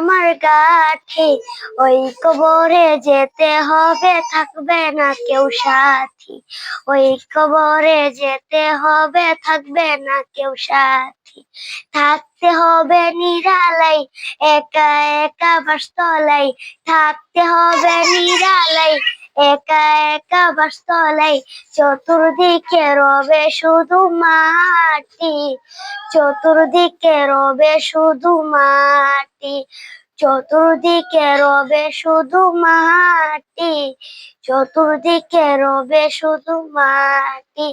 আমার গাঠি ওই কবরে যেতে হবে, থাকবে না কেউ সাথী। ওই কবরে যেতে হবে, থাকবে না কেউ সাথী। থাকতে হবে নিরালাই, একা একা বাসতলাই থাকতে হবে নিরালাই একা একা বাসতলাই চতুর্দিকে রবে শুধু মাটি। চতুর্দিকে রবে শুধু মাটি। চতুর্দিকে রবে শুধু মাটি। চতুর্দিকে রবে শুধু মাটি।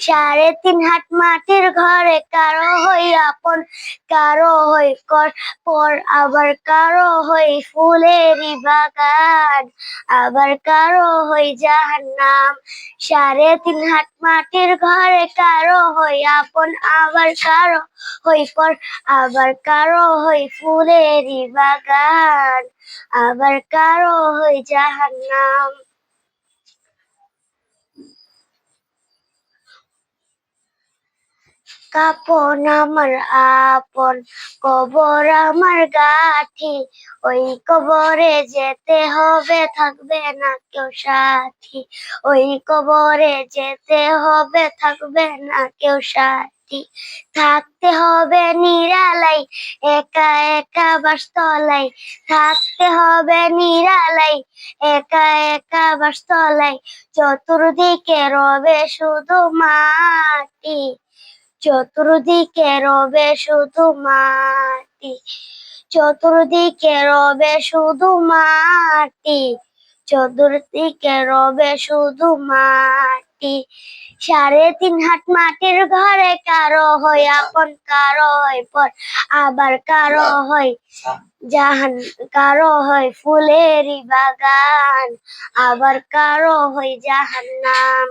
সাড়ে তিন হাত মাটির ঘরে কারও হই আপন, কারও হই কর, পর, আবার কারও হই ফুলেরই বাগান, আবার কারও হই জাহান্নাম। সাড়ে তিন হাত মাটির ঘরে কারও হই আপন, আবার কারও হই পর, আবার কারও হই ফুলেরই বাগান, আবার কারও হই জাহান্নাম। কাপন আমার আপন, কবর আমার গাঠি ওই কবরে যেতে হবে, থাকবে না কেউ সাথী। ওই কবরে যেতে হবে, থাকবে না কেউ সাথী। থাকতে হবে নিরালাই, একা একা বাসতলাই থাকতে হবে নিরালাই, একা একা বাসতলাই চতুর্দিকে রবে শুধু মাটি। চতুর্দিকে রবে শুধু মাটি, চতুর্দিকে রবে শুধু মাটি, চতুর্দিকে রবে শুধু মাটি। সাড়ে তিন হাত মাটির ঘরে কারও হয় আপন, কারও হয় পর, আবার কারও হয় জাহান, কারও হয় ফুলেরই বাগান, আবার কারও হয় জাহান্নাম।